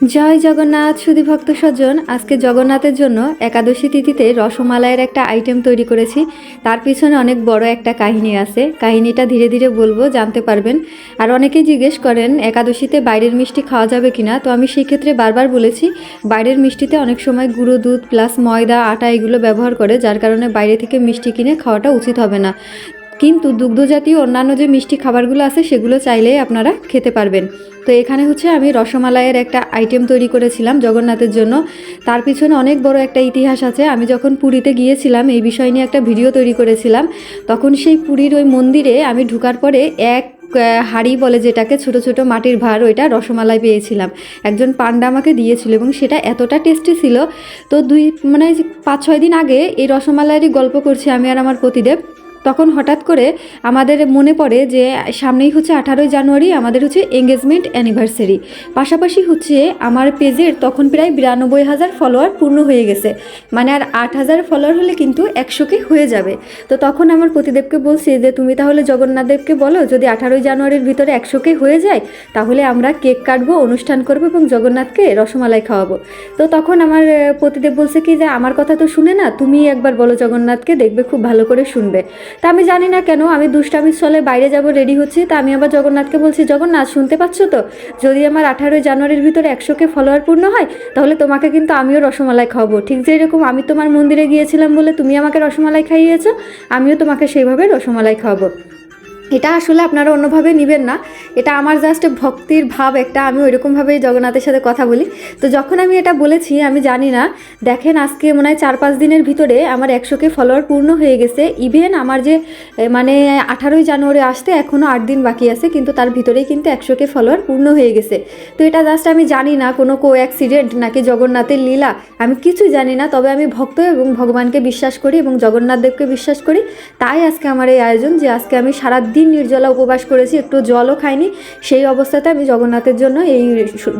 জয় জগন্নাথ, সুধী ভক্ত সজ্জন আজকে জগন্নাথের জন্য একাদশী তিথিতে রসমালাইয়ের একটা আইটেম তৈরি করেছি। তার পিছনে অনেক বড় একটা কাহিনী আছে। কাহিনীটা ধীরে ধীরে বলব, জানতে পারবেন। আর অনেকেই জিজ্ঞেস করেন, একাদশীতে বাইরের মিষ্টি খাওয়া যাবে কিনা? তো আমি সেই ক্ষেত্রে বারবার বলেছি, বাইরের মিষ্টিতে অনেক সময় গুঁড়ো দুধ প্লাস ময়দা, আটা এগুলো ব্যবহার করে, যার কারণে বাইরে থেকে মিষ্টি কিনে খাওয়াটা উচিত হবে না। কিন্তু দুগ্ধজাতীয় অন্যান্য যে মিষ্টি খাবারগুলো আছে, সেগুলো চাইলেই আপনারা খেতে পারবেন। তো এখানে হচ্ছে আমি রসমালাইয়ের একটা আইটেম তৈরি করেছিলাম জগন্নাথের জন্য। তার পিছনে অনেক বড় একটা ইতিহাস আছে। আমি যখন পুরীতে গিয়েছিলাম, এই বিষয় নিয়ে একটা ভিডিও তৈরি করেছিলাম। তখন সেই পুরীর ওই মন্দিরে আমি ঢুকার পরে এক হাঁড়ি বলে যেটাকে, ছোট ছোট মাটির ভার, ওইটা রসমালাই পেয়েছিলাম। একজন পান্ডা আমাকে দিয়েছিল এবং সেটা এতটা টেস্টি ছিল। তো দুই মানে পাঁচ, ছয় দিন আগে এই রসমালাইয়েরই গল্প করছি আমি আর আমার প্রতিদেব তখন হঠাৎ করে আমাদের মনে পড়ে যে সামনেই হচ্ছে আঠারোই জানুয়ারি, আমাদের হচ্ছে এঙ্গেজমেন্ট অ্যানিভার্সারি পাশাপাশি হচ্ছে আমার পেজের তখন প্রায় বিরানব্বই হাজার ফলোয়ার পূর্ণ হয়ে গেছে। মানে আর আট হাজার ফলোয়ার হলে কিন্তু একশোকে হয়ে যাবে। তো তখন আমার প্রতিদেবকে বলছি যে, তুমি তাহলে জগন্নাথদেবকে বলো, যদি আঠারোই জানুয়ারির ভিতরে একশোকে হয়ে যায়, তাহলে আমরা কেক কাটবো, অনুষ্ঠান করব এবং জগন্নাথকে রসমালাই খাওয়াবো। তো তখন আমার প্রতিদেব বলছে কি যে, আমার কথা তো শুনে না তুমি একবার বলো জগন্নাথকে, দেখবে খুব ভালো করে শুনবে। তা আমি জানি না কেন, আমি দুষ্টামির চলে বাইরে যাব, রেডি হচ্ছি। তা আমি আবার জগন্নাথকে বলছি, জগন্নাথ, শুনতে পাচ্ছ তো? যদি আমার আঠারোই জানুয়ারির ভিতরে একশোকে ফলোয়ার পূর্ণ হয়, তাহলে তোমাকে কিন্তু আমিও রসমালাই খাওয়াবো। ঠিক যেরকম আমি তোমার মন্দিরে গিয়েছিলাম বলে তুমি আমাকে রসমালাই খাইয়েছো, আমিও তোমাকে সেইভাবে রসমালাই খাওয়াবো। এটা আসলে আপনারা অন্যভাবে নেবেন না। এটা আমার জাস্ট ভক্তির ভাব একটা, আমি ওইরকমভাবেই জগন্নাথের সাথে কথা বলি। তো যখন আমি এটা বলেছি, আমি জানি না, দেখেন আজকে মনে হয় চার পাঁচ দিনের ভিতরে আমার একশোকে ফলোয়ার পূর্ণ হয়ে গেছে। ইভেন আমার যে মানে আঠারোই জানুয়ারি আসতে এখনও আট দিন বাকি আছে, কিন্তু তার ভিতরেই কিন্তু একশোকে ফলোয়ার পূর্ণ হয়ে গেছে। তো এটা জাস্ট আমি জানি না, কোনো কো অ্যাক্সিডেন্ট নাকি জগন্নাথের লীলা, আমি কিছুই জানি না। তবে আমি ভক্ত এবং ভগবানকে বিশ্বাস করি এবং জগন্নাথ দেবকে বিশ্বাস করি। তাই আজকে আমার এই আয়োজন যে আজকে আমি সারা দিন নির্জলা উপবাস করেছি, একটু জলও খাইনি। সেই অবস্থাতে আমি জগন্নাথের জন্য এই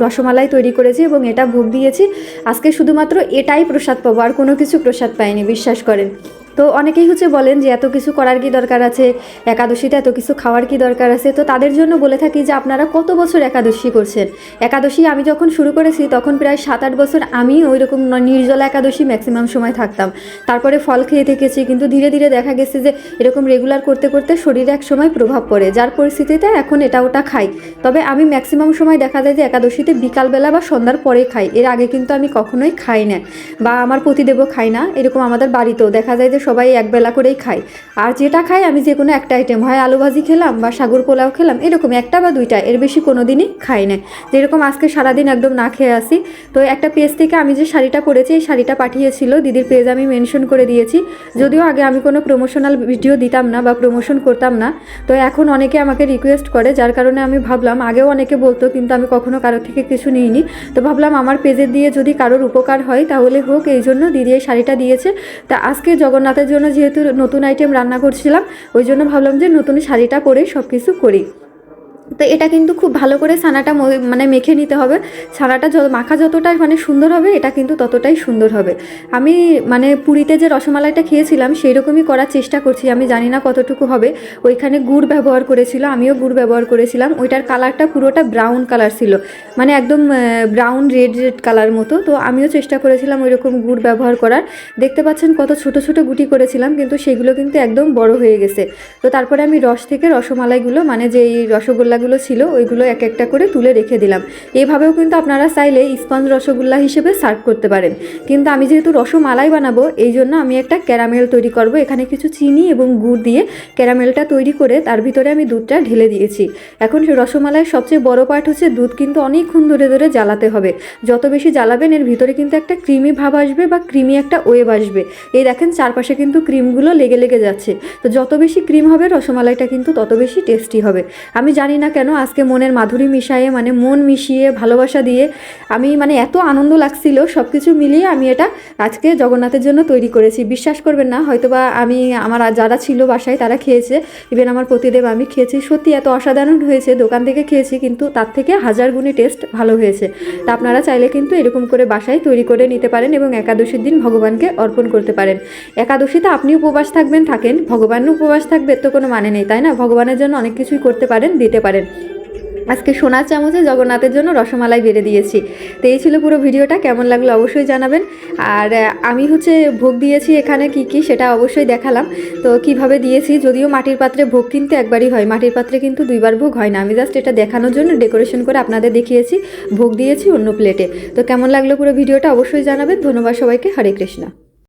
রসমালাই তৈরি করেছি এবং এটা ভোগ দিয়েছি। আজকে শুধুমাত্র এটাই প্রসাদ পাবো, আর কোনো কিছু প্রসাদ পাইনি, বিশ্বাস করেন। তো অনেকেই হচ্ছে বলেন যে এত কিছু করার কি দরকার আছে? একাদশীতে এত কিছু খাওয়ার কি দরকার আছে? তো তাদের জন্য বলে থাকি যে আপনারা কত বছর একাদশী করছেন? একাদশী আমি যখন শুরু করেছি তখন প্রায় সাত আট বছর আমি ওই রকম নির্জলা একাদশী ম্যাক্সিমাম সময় থাকতাম। তারপরে ফল খেয়ে থেকেছি কিন্তু ধীরে ধীরে দেখা গেছে যে এরকম রেগুলার করতে করতে শরীরে এক সময় প্রভাব পড়ে। যার পরিস্থিতিতে এখন এটা ওটা খাই। তবে আমি ম্যাক্সিমাম সময় দেখা যায় যে একাদশীতে বিকালবেলা বা সন্ধ্যার পরে খাই। এর আগে কিন্তু আমি কখনোই খাই না বা আমার প্রতিদেবও খাই না। এরকম আমাদের বাড়িতেও দেখা যায় যে সবাই একবেলা করেই খায়। আর যেটা খাই আমি যে কোনো একটা আইটেম হয় আলু ভাজি খেলাম বা সাগর পোলাও খেলাম এরকম একটা বা দুইটা, এর বেশি কোনো দিনই খাই না। যেরকম আজকে সারাদিন একদম না খেয়ে আসি, তো একটা পেজ থেকে আমি যে শাড়িটা পরেছি, এই শাড়িটা পাঠিয়েছিল, দিদির পেজ আমি মেনশন করে দিয়েছি। যদিও আগে আমি কোনো প্রমোশনাল ভিডিও দিতাম না বা প্রমোশন করতাম না, তো এখন অনেকে আমাকে রিকোয়েস্ট করে, যার কারণে আমি ভাবলাম, আগেও অনেকে বলতো, কিন্তু আমি কখনো কারোর থেকে কিছু নিইনি। তো ভাবলাম আমার পেজে দিয়ে যদি কারোর উপকার হয়, তাহলে হোক, এই জন্য দিদি এই শাড়িটা দিয়েছে। তা আজকে জগন্নাথের জন্য যেহেতু নতুন আইটেম রান্না করছিলাম, ওই জন্য ভাবলাম যে নতুন শাড়িটা পরে সব কিছু করি। তো এটা কিন্তু খুব ভালো করে ছানাটা মানে মেখে নিতে হবে। ছানাটা মাখা যতটাই মানে সুন্দর হবে, এটা কিন্তু ততটাই সুন্দর হবে। আমি মানে পুরীতে যে রসমালাইটা খেয়েছিলাম সেই রকমই করার চেষ্টা করছি। আমি জানি না কতটুকু হবে। ওইখানে গুড় ব্যবহার করেছিল, আমিও গুড় ব্যবহার করেছিলাম। ওইটার কালারটা পুরোটা ব্রাউন কালার ছিল। মানে একদম ব্রাউন রেড রেড কালার মতো। তো আমিও চেষ্টা করেছিলাম ওই রকম গুড় ব্যবহার করার। দেখতে পাচ্ছেন কত ছোট ছোট গুটি করেছিলাম, কিন্তু সেগুলো কিন্তু একদম বড় হয়ে গেছে। তো তারপরে আমি রস থেকে রসমালাইগুলো মানে যে এই রসগোল্লাগুলো ছিল, ওইগুলো এক একটা করে তুলে রেখে দিলাম। এভাবেও কিন্তু আপনারা চাইলে স্পঞ্জ রসগোল্লা হিসেবে সার্ভ করতে পারেন। কিন্তু আমি যেহেতু রসমালাই বানাবো, এই জন্য আমি একটা ক্যারামেল তৈরি করব। এখানে কিছু চিনি এবং গুড় দিয়ে ক্যারামেলটা তৈরি করে তার ভিতরে আমি দুধটা ঢেলে দিয়েছি। এখন রসমালাইয়ের সবচেয়ে বড় পার্ট হচ্ছে দুধ কিন্তু অনেকক্ষণ ধরে ধরে জ্বালাতে হবে। যত বেশি জ্বালাবেন, এর ভিতরে কিন্তু একটা ক্রিমি ভাব আসবে বা ক্রিমি একটা ওয়েব আসবে। এই দেখেন চারপাশে কিন্তু ক্রিমগুলো লেগে লেগে যাচ্ছে। তো যত বেশি ক্রিম হবে, রসমালাইটা কিন্তু তত বেশি টেস্টি হবে। আমি জানি না কেন, আজকে মনের মাধুরী মিশিয়ে মানে মন মিশিয়ে, ভালোবাসা দিয়ে আমি মানে এত আনন্দ লাগছিল সব কিছু মিলিয়ে আমি এটা আজকে জগন্নাথের জন্য তৈরি করেছি। বিশ্বাস করবেন না, হয়তোবা আমি, আমার যারা ছিল বাসায়, তারা খেয়েছে। ইভেন আমার প্রতিদেব আমি খেয়েছি। সত্যি এত অসাধারণ হয়েছে, দোকান থেকে খেয়েছি, কিন্তু তার থেকে হাজার গুণে টেস্ট ভালো হয়েছে। তা আপনারা চাইলে কিন্তু এরকম করে বাসায় তৈরি করে নিতে পারেন এবং একাদশীর দিন ভগবানকে অর্পণ করতে পারেন। একাদশীতে আপনি উপবাস থাকবেন, থাকেন। ভগবানও উপবাস থাকবে তো কোনো মানে নেই, তাই না? ভগবানের জন্য অনেক কিছুই করতে পারেন, দিতে পারেন। আজকে সোনার চামচে জগন্নাথের জন্য রসমালাই বেড়ে দিয়েছি। তো এই ছিল পুরো ভিডিওটা, কেমন লাগল অবশ্যই জানাবেন। আর আমি হচ্ছে ভোগ দিয়েছি এখানে কি কি সেটা অবশ্যই দেখালাম। তো কীভাবে দিয়েছি যদিও মাটির পাত্রে ভোগ কিন্তু একবারই হয়, মাটির পাত্রে কিন্তু দুইবার ভোগ হয় না। আমি জাস্ট এটা দেখানোর জন্য ডেকোরেশন করে আপনাদের দেখিয়েছি, ভোগ দিয়েছি অন্য প্লেটে তো কেমন লাগল পুরো ভিডিওটা অবশ্যই জানাবেন। ধন্যবাদ সবাইকে, হরে কৃষ্ণ।